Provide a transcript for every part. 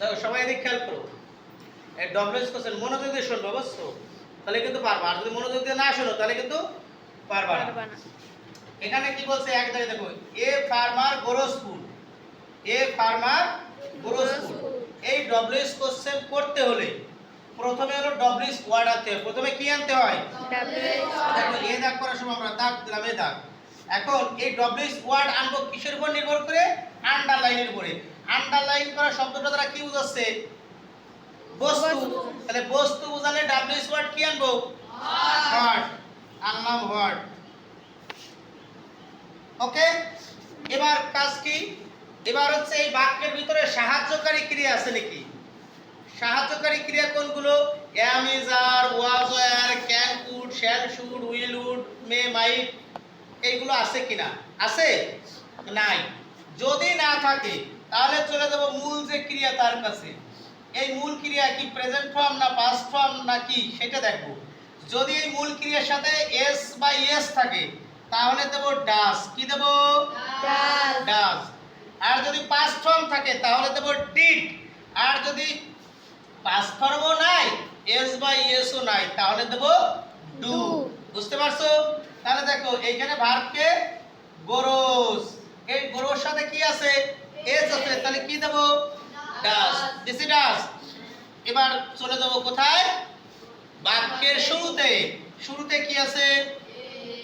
দেখো সবাই এদিক খেয়াল করো। ডব্লিউএস কোশ্চেন মনোযোগ দিয়ে শুনব অবশ্য তাহলে কিন্তু পারবা। আর যদি মনোযোগ দিয়ে না শোনো তাহলে কিন্তু পারবা না। এখানে কি বলছে? এক জায়গায় দেখো a farmer grows food a farmer grows food এই ডব্লিউএস কোশ্চেন করতে হলে প্রথমে হলো ডব্লিউএস ওয়ার্ড আনতে হয় প্রথমে কি আনতে হয়? দেখো এ দাগ করার সময় আমরা দাগ দিলাম এ দাগ। এখন এই ডব্লিউএস ওয়ার্ড আনব কিসের উপর নির্ভর করে? আন্ডারলাইনের উপরে। আন্ডারলাইন করা শব্দটা দ্বারা কি বোঝাচ্ছে? বস্তু। তাহলে বস্তু বোঝালে ডব্লিউএস ওয়ার্ড কি আনব? হোয়াট আনলাম হোয়াট ওকে এবার কাজ কি? এবার হচ্ছে এই বাক্যের ভিতরে সাহায্যকারী ক্রিয়া আছে নাকি? সাহায্যকারী ক্রিয়া কোনগুলো? Am is are was were can could shall should will would may might এইগুলো আছে কিনা? আছে? নাই। যদি না থাকে তাহলে চলে যাব মূল যে ক্রিয়া তার কাছে। এই মূল ক্রিয়া কি প্রেজেন্ট ফর্ম না পাস্ট ফর্ম না কি সেটা দেখব। যদি এই মূল ক্রিয়ার সাথে এস বা এস থাকে তাহলে দেব ডাস কি দেব? ডাস আর যদি পাস্ট ফর্ম থাকে তাহলে দেব ডিড আর যদি পাস্ট ফর্মও নাই এস বা ইএসও নাই তাহলে দেব ডু বুঝতে পারছ? তাহলে দেখো এইখানে ভার্বকে গরোস। এই গরোর সাথে কি আছে? এস আছে তাহলে কি দেব? ডাস। দিস ডাস। এবার চলে যাব কোথায়? বাক্যের শুরুতে। শুরুতে কি আছে?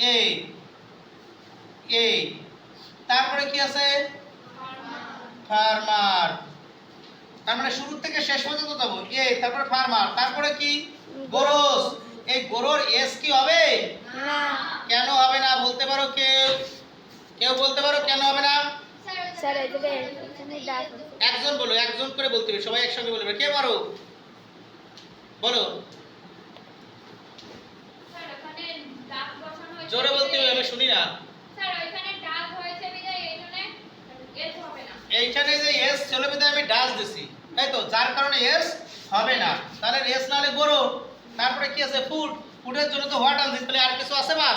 এই এই তারপরে কি আছে? ফার্মার। তার মানে শুরু থেকে শেষ পর্যন্ত যাব। এ তারপরে ফার্মার। তারপরে কি? গরস। এই গরুর এস কি হবে? কেন হবে না? বলতে পারো কেউ। কেউ বলতে পারো কেন হবে না? স্যার একজন বলো একজন করে বলতে হবে সবাই একসঙ্গে বলবে। কে পারো বলো। জোরে বলতে হবে আমি শুনি না। এইখানে যে এস চলে বিধায় আমি ডাস দিছি। তাই তো? যার কারণে এস হবে না। তাহলে এস না হলে গরু তারপরে কি আছে? ফুড ফুডের জন্য তো হোয়াট আনছি তাহলে আর কিছু আছে বা?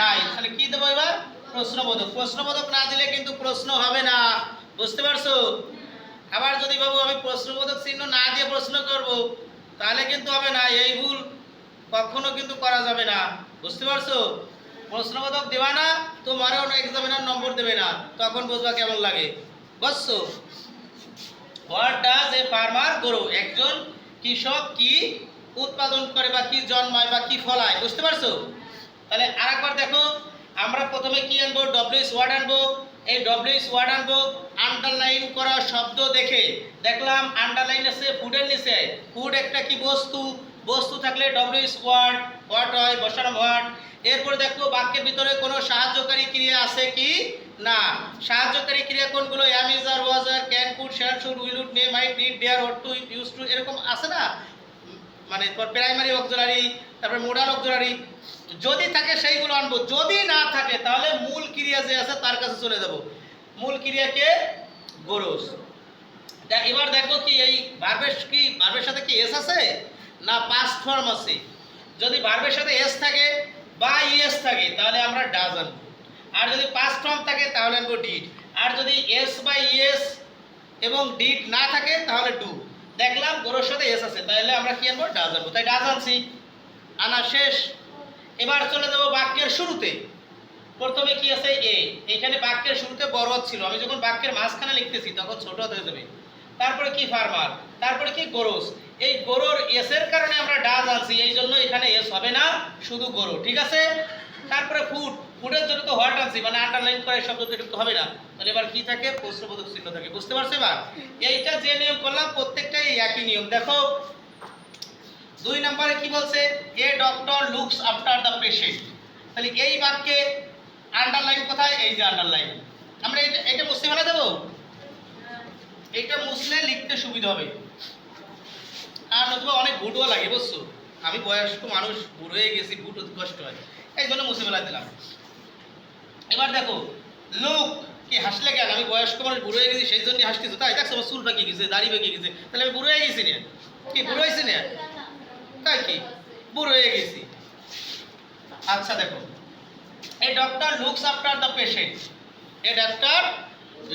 নাই। তাহলে কি দেবো এবার? প্রশ্নবোধক প্রশ্নবোধক না দিলে কিন্তু প্রশ্ন হবে না। বুঝতে পারছ? আবার যদি বাবু আমি প্রশ্নবোধক চিহ্ন না দিয়ে প্রশ্ন করব, তাহলে কিন্তু হবে না, এই ভুল কখনো কিন্তু করা যাবে না। বুঝতে পারছ? প্রশ্নবোধক দেবা না তোমারও এক্সামিনার নম্বর দেবে না, তখন বুঝবা কেমন লাগে। বুঝছ? What does a farmer grow একজন কৃষক কি উৎপাদন করে বা কি জন্মায় বা কি ফলায়, বুঝতে পারছ? তাহলে আরেকবার দেখো আমরা প্রথমে কি আনব? ডব্লিউএস ওয়ার্ড আনব। এই ডব্লিউএস ওয়ার্ড আনব। আন্ডারলাইন করা শব্দ দেখে দেখলাম আন্ডারলাইন আছে ফুডের নিচে। ফুড একটা কি বস্তু? বস্তু থাকলে ডব্লিউএস ওয়ার্ড হোয়াট হয়? বসানো হোয়াট এরপরে দেখো বাক্যের ভিতরে কোনো সাহায্যকারী ক্রিয়া আছে কি? না। সাহায্যকারী ক্রিয়া কোনগুলো? Am is can could shall should will would may might need dare ought to use to এরকম আছে না? মানে প্রাইমারি অক্সিলারি তারপরে মোডাল অক্সিলারি যদি থাকে সেইগুলো আনব। যদি না থাকে, তাহলে মূল ক্রিয়া যে আছে, তার কাছে চলে যাব। মূল ক্রিয়াকে গোরস। এবার দেখো কি, এই ভার্বের কি ভার্বের সাথে কি এস আছে? না পাস্ট ফর্ম আছে। যদি ভার্বের সাথে এস থাকে বা ইএস থাকে, তাহলে আমরা ডাজ আনব। আর যদি পাস্ট ফর্ম থাকে, তাহলে আনব ডিড আর যদি এস বা ইএস এবং ডিড না থাকে, তাহলে ডু দেখলাম গরুর সাথে এস আছে তাহলে আমরা কি আনব? ডাজ আনব। তাই ডাজ আনছি। আনা শেষ। এবার চলে যাব বাক্যের শুরুতে। প্রথমে কি আছে? এ এখানে বাক্যের শুরুতে বড় ছিল। আমি যখন বাক্যের মাঝখানে লিখতেছি, তখন ছোট হয়ে যাবে। তারপরে কি ফার্মার তারপরে কি গরুস? এই গরুর এসের কারণে আমরা ডাজ আনছি। এই জন্য এখানে এস হবে না, শুধু গরু। ঠিক আছে? তারপরে ফুড ফুডের জন্য তো হোয়াট আনছি মানে আন্ডারলাইন করে শব্দ তো হবে না। তাহলে এবার কি থাকে? প্রশ্নবোধক চিহ্ন থাকে, বুঝতে পারছ এবার? এইটা যে নিয়ম করলাম প্রত্যেকটাই একই নিয়ম। দেখো, দুই নম্বরে কি বলছে? A doctor looks after the patient তাহলে এই বাক্যে আন্ডারলাইন কোথায়? এই যে আন্ডারলাইন আমরা এটা এটা মুছতে ফেলে দেবো? এটা মুছলে লিখতে সুবিধা হবে। আর নতুবা অনেক ভুটও লাগে, বুঝছ? আমি বয়স্ক মানুষ, বুড়ো হয়ে গেছি, ভুট কষ্ট হয়। এই জন্য মুছে ফেলা দিলাম। এবার দেখো লোক কি হাসলে কেন? আমি বয়স্ক মানুষ বুড়ো হয়ে গেছি সেই জন্য হাসতেছো। তাই দেখছ আমার চুল পাকিয়ে গেছে দাড়ি পাকিয়ে গেছে। তাহলে আমি বুড়ো হয়ে গেছি না। কি বুড়ো হয়েছি না? তাই কি? বুড়ো হয়ে গেছি। আচ্ছা দেখো। এই doctor looks after the patient a doctor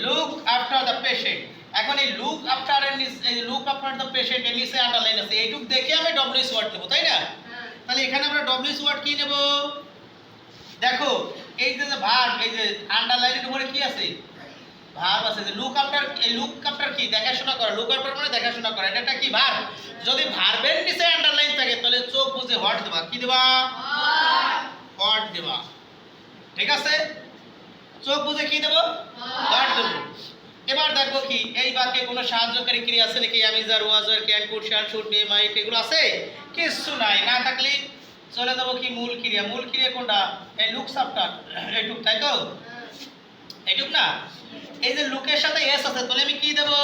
look after the patient এখন এই লুক আফটার এই লুক আফটার দ্য পেশেন্ট এর নিচে আন্ডারলাইন আছে। এইটুক দেখে আমি ডব্লিউএস ওয়ার্ড নেব তাই না? তাহলে এখানে আমরা ডব্লিউএস ওয়ার্ড কি নেব? দেখো, এই যে যে ভার্ব এই যে আন্ডারলাইনের উপরে কি আছে? ভার্ব আছে যে লুক আফটার এই লুক আফটার কি? দেখাশোনা করা লুক আফটার মানে দেখাশোনা করা, এটা একটা কি ভার্ব যদি ভার্বের নিচে আন্ডারলাইন থাকে, তাহলে চোখ বুঝে হোয়াট দেবা। কি দেবা? হোয়াট দেবা। ঠিক আছে? চোখ বুঝে কি দেবো? হোয়াট দেবো। এবার দেখব কি, এই বাক্যে কোনো সাহায্যকারী ক্রিয়া আছে নাকি? আমি যার ওয়াজার can could shall should be might এগুলো আছে? কিছু নাই, না থাকলে চলে যাব কি মূল ক্রিয়া? মূল ক্রিয়া কোনটা? এই লুকস আফটার এইটুক, তাই তো? এইটুক না? এই যে লুকের সাথে এস আছে, তাহলে আমি কি দেবো?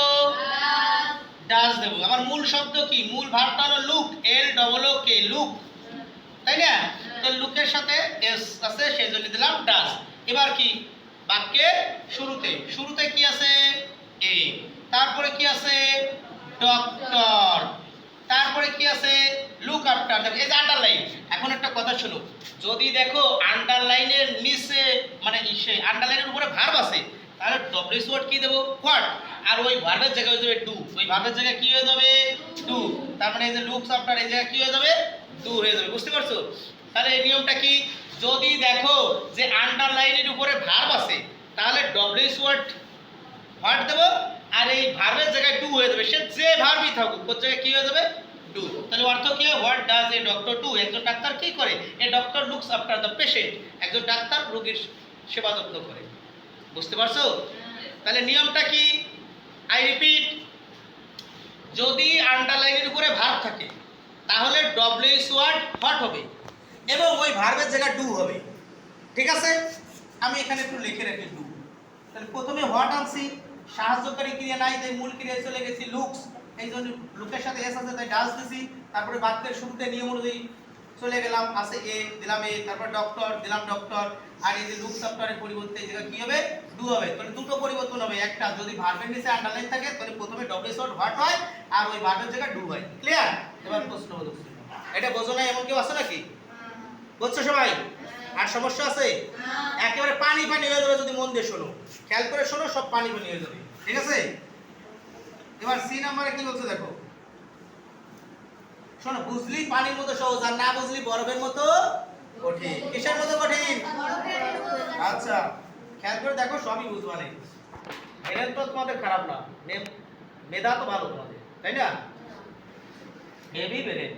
ডাস দেবো। আমার মূল শব্দ কি? মূল ভার্বটা হলো look L double O K look তাই না? তো লুকের সাথে এস আছে সেই জন্য দিলাম ডাস এবার কি? বাক্যের শুরুতে। শুরুতে কি আছে? এ তারপরে কি আছে? ডক্টর তারপরে কি আছে? লুক আফটার দেখো এই যে আন্ডারলাইন এখন একটা কথা শোনো। যদি দেখো আন্ডারলাইনের নিচে মানে সে আন্ডারলাইনের উপরে ভার্ব আছে, তাহলে ডব্লিউএস ওয়ার্ড কি দেবো? হোয়াট আর ওই ভার্বের জায়গায় হয়ে যাবে ডু ওই ভার্বের জায়গায় কি হয়ে যাবে? ডু তার মানে এই যে লুক আফটার এই জায়গায় কি হয়ে যাবে? ডু হয়ে যাবে। বুঝতে পারছ? তাহলে এই নিয়মটা কি? যদি দেখো যে আন্ডারলাইনের উপরে ভার্ব আছে, তাহলে ডব্লিউএস ওয়ার্ড হোয়াট দেবো, আর এই ভার্বের জায়গায় ডু হয়ে যাবে। সে যে ভার্বই থাকুক, ওর জায়গায় কি হয়ে যাবে? ডু তাহলে অর্থ কি what does a doctor do একজন ডাক্তার কি করে? A doctor looks after the patient একজন ডাক্তার রোগীর সেবা যত্ন করে। বুঝতে পারছ? তাহলে নিয়মটা কি? আই রিপিট যদি আন্ডারলাইনের উপরে ভার্ব থাকে, তাহলে ডব্লিউএস ওয়ার্ড হট হবে? এবং ওই ভার্বের জায়গায় ডু হবে। ঠিক আছে? আমি এখানে একটু লিখে রাখি ডু তাহলে প্রথমে হোয়াট আনছি? সাহায্যকারী ক্রিয়া নাই, তাই মূল ক্রিয়ায় চলে গেছি লুকস এই জন্য লুকের সাথে এস আছে তাই ডাস দিছি তারপরে বাক্যের শুরুতে নিয়ম অনুযায়ী চলে গেলাম আছে এ দিলাম এ তারপর ডক্টর দিলাম ডক্টর আর এই যে লুকস আফটারের পরিবর্তে জায়গায় কি হবে? ডু হবে। তাহলে দুটো পরিবর্তন হবে। একটা যদি ভার্বের নিচে আন্ডারলাইন থাকে তাহলে প্রথমে ডব্লিউ শর্ট হোয়াট হয় আর ওই ভার্বের জায়গায় ডু হয়। ক্লিয়ার এবার প্রশ্ন হলো এটা বোঝো না এমন কেউ আছে নাকি? বুঝছ সবাই? আর সমস্যা আছে? একেবারে পানি পানি হয়ে যাবে যদি মন দিয়ে শোনো। খেয়াল করে শোনো সব পানি পানি হয়ে যাবে। ঠিক আছে? এবার সি নাম্বারে কি বলছে দেখো? শোনো বুঝলি পানির মতো সহজ আর না বুঝলি বরফের মতো কঠিন। কিসের মতো কঠিন? আচ্ছা খেয়াল করে দেখো সবই বুঝবা নেই। ব্রেন তো তোমাদের খারাপ না। মেধা তো ভালো তোমাদের তাই না? হেভি ব্রেন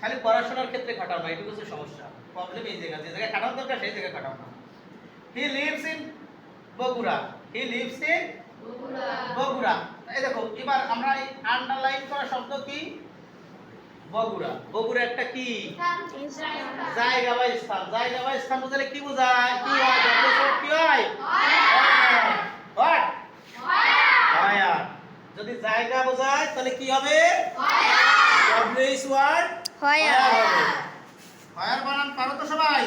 খালি পড়াশোনার ক্ষেত্রে খাটাও না এটুকু সমস্যা। প্রবলেম এই জায়গা যে জায়গায় খাটানো দরকার সেই জায়গায় খাটাও না। He lives in Bogura. He lives in Bogura. এই দেখো এবার আমরা এই আন্ডারলাইন করা শব্দ কি? বগুড়া। বগুড়া একটা কি? জায়গা বা স্থান। জায়গা বা স্থান বোঝালে কি বোঝায়? কি হয়? কি হয়? যদি জায়গা বোঝায় তাহলে কি হবে? ডব্লিউ ওয়ার্ড হয়। ফায়ার বানান পারো তো সবাই?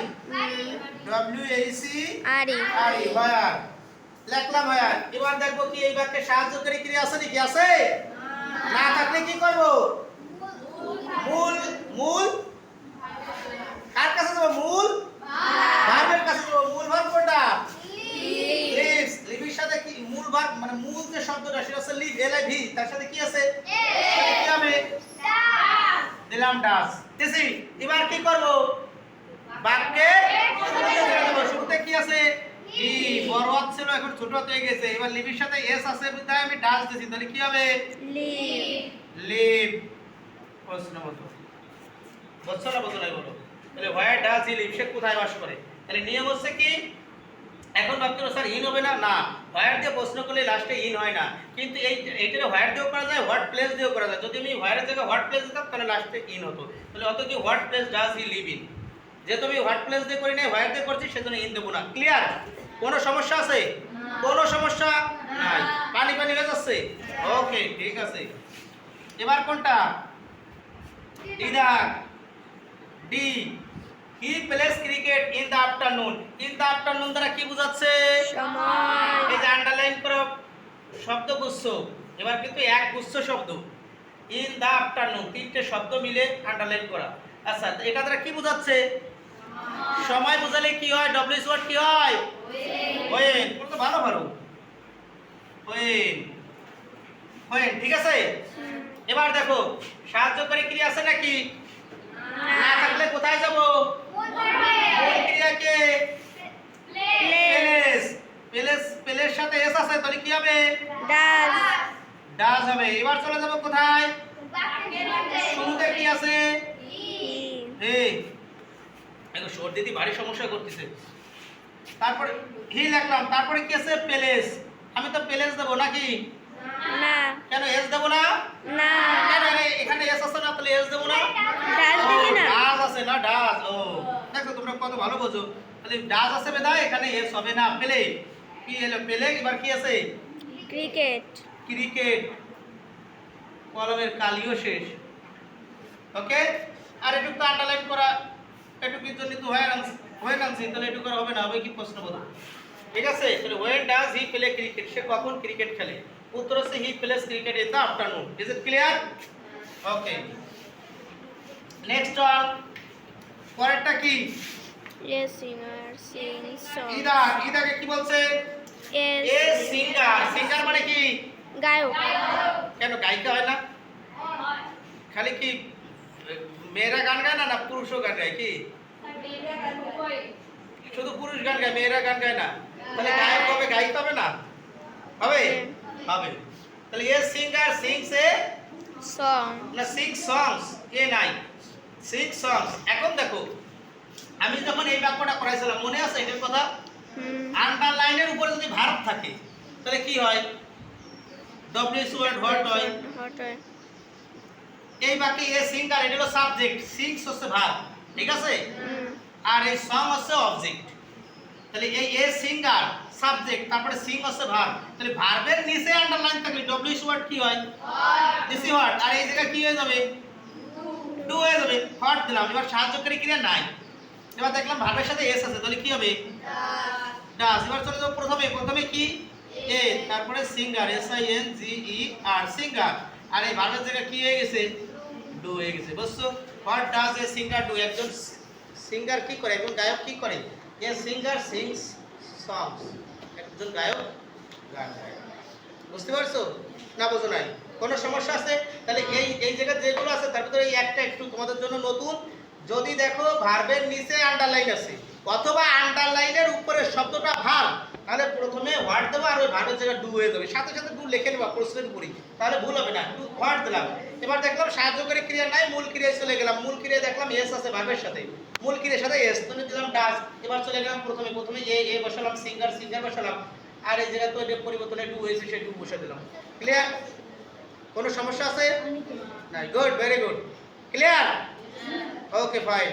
ডব্লিউ এই সি আরি আর ই ফায়ার লিখলাম হ্যাঁ এবার দেখব কি এই বাক্যে সাহায্যকারী ক্রিয়া আছে নাকি আছে? না থাকলে কি করব? মূল মূল কার কাছে যাব মূল ভার্বের কাছে যাব মূল ভার্ব কোনটা লিভস লিভের সাথে কি মূল ভার্ব মানে মূল যে শব্দটা সেটা হচ্ছে লিভ এল আই ভি তার সাথে কি আছে সাথে কি হবে দিলাম ডাস দিছি এবার কি করব বাক্যে শুরুতে চলে যাব শুরুতে কি আছে ই বড় হাত ছিল ছোট হয়ে গেছে, এবার লিভির সাথে এস আছে, তাই আমি ডাস দিছি তাহলে কি হবে? লিভ লিভ প্রশ্ন মতো দিয়ে করা যায় করা যায়। যদি আমি হোয়ারের হোয়াট প্লেস দিতাম, তাহলে লাস্টে ইন হতো। তাহলে অত কি what place does he live যেহেতু আমি হোয়াট প্লেস দিয়ে করি নাই হোয়ার দিয়ে সেজন্য ইন দেবো না। ক্লিয়ার কোনো সমস্যা আছে? কোনো সমস্যা? নাই। পানি পানি হয়ে যাচ্ছে? ওকে ঠিক আছে। এবার কোনটা? D D. He plays cricket in the afternoon? In the afternoon দ্বারা কি বোঝাচ্ছে? সময়। এই যে আন্ডারলাইন করা শব্দ গুচ্ছ। এবার কিন্তু এক গুচ্ছ শব্দ। ইন দ্য আফটারনুন তিনটে শব্দ মিলে আন্ডারলাইন করা। আচ্ছা এটা দ্বারা কি বোঝাচ্ছে? সময় বোঝালে কি হয়? ডব্লিউএস ওয়ার্ড কি হয়? ওয়েন তো ভালো ভালো ওয়েন হোয়েন ঠিক আছে? এবার দেখো সাহায্য করে ক্রিয়া আছে নাকি? না থাকলে কোথায় যাব? মূল ক্রিয়াকে? পেলেস প্লেস প্লেস সাথে এস আছে তাহলে কি হবে? ডাজ ডাজ হবে। এবার চলে যাব কোথায়? শুরুতে কি আছে? ই দেখো সর্দিতে ভারী সমস্যা করতেছে। তারপরে হি লিখলাম তারপরে কি আছে পেলেস। আমি তো পেলেস দেবো নাকি? না। কেন এস দেবো না? না। কেন এখানে- এস আছে না তাহলে এস দেবো না? ডাজ দিবি না? ডাজ আছে না ডাজ ও দেখো তোমরা কত ভালো বোঝো। তাহলে ডাজ আছে বেদায় এখানে এস হবে না। পেলে কি এলো পেলে? এবার কি আছে? ক্রিকেট। ক্রিকেট। কলমের কালিও শেষ। ওকে? আর একটু আন্ডারলাইন করা এটুকুর জন্য হয়ে আনছি হয়ে আনছি তাহলে এটুকু হবে না হবে কি প্রশ্ন ঠিক আছে তাহলে when does he play cricket সে কখন ক্রিকেট খেলে? উত্তর হচ্ছে he plays cricket in the afternoon is it clear okay next one পরেরটা কি? এ সিঙ্গার সিং সং ইদা ইদাকে কি বলছে? এ এ সিঙ্গার সিঙ্গার মানে কি? গায়ক। কেন গায়িকা হয় না? খালি কি মেয়েরা গান গায় না না পুরুষও গান গায় কি? শুধু পুরুষ গান গায় মেয়েরা গান গায় না? তাহলে গায়ক হবে গায়িকা হবে না? হবে? হবে। তাহলে a singer sings a song না সিক্স সংস এ নাই। সিক্স সংস এখন দেখো আমি যখন এই বাক্যটা করাইছিলাম মনে আছে এটার কথা? আন্ডারলাইনের উপরে যদি ভার্ব থাকে তাহলে কি হয়? ডব্লিউ ওয়ার্ড হোয়াট হয়? হয়? এই বাকি এ সিঙ্গার এটা হলো সাবজেক্ট। সিংস হচ্ছে ভার্ব ঠিক আছে? আর এই সং হচ্ছে অবজেক্ট। তাহলে এই এ সিঙ্গার সাবজেক্ট তারপরে সিং হচ্ছে ভার্ব তাহলে ভার্বের নিচে আন্ডারলাইন থাকলে ডব্লিউ ওয়ার্ড কি হয়? দিসি ওয়ার্ড আর এই জায়গায় কি হয়ে যাবে? ডু হয়ে যাবে। হোয়াট দিলাম। এবার সাহায্যকারী ক্রিয়া নাই। এবার দেখলাম ভার্বের সাথে এস আছে তাহলে কি হবে? ডাস এবার চলে যাব প্রথমে। প্রথমে কি? এ তারপরে singer S I N G E R. Singer আর এই ভার্বের জায়গায় কি হয়ে গেছে? ডু হয়ে গেছে, বুঝছ? What does a singer do একজন সিঙ্গার কি করে? একজন গায়ক কি করে? এ সিঙ্গার সিংস সংস একজন গায়ক গান গায়। বুঝতে পারছ? না বোঝো নাই। কোনো সমস্যা আছে? তাহলে এই এই জায়গায় যেগুলো আছে, তার ভিতরে এই একটা একটু তোমাদের জন্য নতুন। যদি দেখো ভার্বের নিচে আন্ডারলাইন আছে, অথবা আন্ডারলাইনের উপরে শব্দটা ভার। তাহলে প্রথমে হোয়াট দেবো আর ওই ভার্বের জায়গায় ডু হয়ে যাবে। সাথে সাথে ডু লিখে নেবা প্রশ্নের উপরই তাহলে ভুল হবে না। ডু হোয়াট দিলাম। এবার দেখলাম সাহায্যকারী ক্রিয়া নাই মূল ক্রিয়ায় চলে গেলাম। মূল ক্রিয়া দেখলাম এস আছে ভার্বের সাথে। মূল ক্রিয়ার সাথে এস তুমি দিলাম ডাস এবার চলে গেলাম প্রথমে প্রথমে এ এ বসালাম সিঙ্গার সিঙ্গার বসালাম। আর এই জায়গায় তো এটা পরিবর্তনে ডু হয়েছে সেই ডু বসে দিলাম। ক্লিয়ার কোনো সমস্যা আছে? না good very good clear okay fine